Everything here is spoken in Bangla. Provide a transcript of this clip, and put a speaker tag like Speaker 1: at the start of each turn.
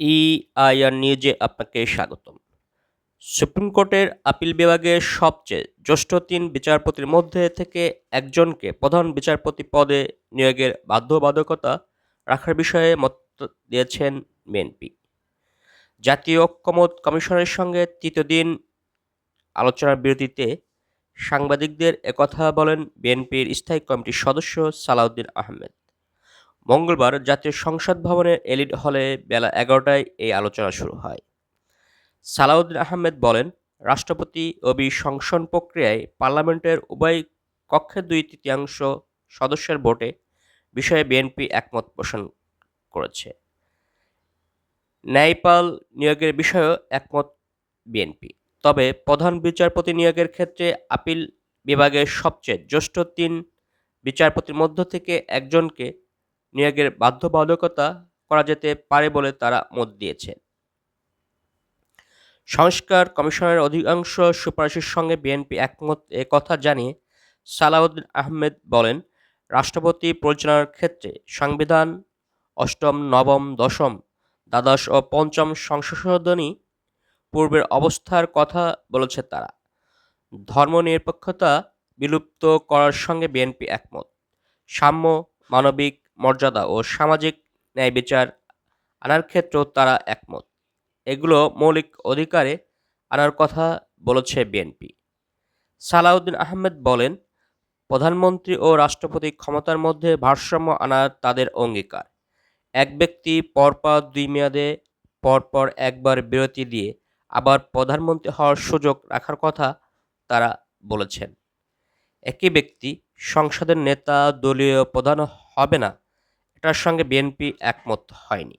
Speaker 1: ইআইআর নিউজে আপনাকে স্বাগতম। সুপ্রিম কোর্টের আপিল বিভাগের সবচেয়ে জ্যেষ্ঠ তিন বিচারপতির মধ্যে থেকে একজনকে প্রধান বিচারপতি পদে নিয়োগের বাধ্যবাধকতা রাখার বিষয়ে মত দিয়েছেন বিএনপি। জাতীয় ঐক্যমত কমিশনের সঙ্গে তৃতীয় দিন আলোচনার বিরতিতে সাংবাদিকদের একথা বলেন বিএনপির স্থায়ী কমিটির সদস্য সালাউদ্দিন আহমেদ। মঙ্গলবার জাতীয় সংসদ ভবনের এলিট হলে বেলা এগারোটায় এই আলোচনা শুরু হয়। সালাউদ্দিন আহমেদ বলেন, রাষ্ট্রপতি অভিশংসন প্রক্রিয়ায় পার্লামেন্টের উভয় কক্ষের দুই তৃতীয়াংশ সদস্যের ভোটে বিষয়ে বিএনপি একমত পোষণ করেছে। ন্যায়পাল নিয়োগের বিষয়েও একমত বিএনপি। তবে প্রধান বিচারপতি নিয়োগের ক্ষেত্রে আপিল বিভাগের সবচেয়ে জ্যেষ্ঠ তিন বিচারপতির মধ্য থেকে একজনকে নিয়োগের বাধ্যবাধকতা করা যেতে পারে বলে তারা মত দিয়েছে। সংস্কার কমিশনের অধিকাংশ সুপারিশের সঙ্গে বিএনপি একমত এ কথা জানিয়ে সালাউদ্দিন আহমেদ বলেন, রাষ্ট্রপতি পরিচালনার ক্ষেত্রে সংবিধান অষ্টম, নবম, দশম, দ্বাদশ ও পঞ্চম সংশোধনী পূর্বের অবস্থার কথা বলেছে তারা। ধর্মনিরপেক্ষতা বিলুপ্ত করার সঙ্গে বিএনপি একমত। সাম্য, মানবিক মর্যাদা ও সামাজিক ন্যায় বিচার আনার ক্ষেত্রেও তারা একমত। এগুলো মৌলিক অধিকারে আনার কথা বলেছে বিএনপি। সালাউদ্দিন আহমেদ বলেন, প্রধানমন্ত্রী ও রাষ্ট্রপতি ক্ষমতার মধ্যে ভারসাম্য আনার তাদের অঙ্গীকার। এক ব্যক্তি পরপর দুই মেয়াদে পরপর একবার বিরতি দিয়ে আবার প্রধানমন্ত্রী হওয়ার সুযোগ রাখার কথা তারা বলেছেন। একই ব্যক্তি সংসদের নেতা, দলীয় প্রধান হবে না। এটার সঙ্গে বিএনপি একমত হয়নি।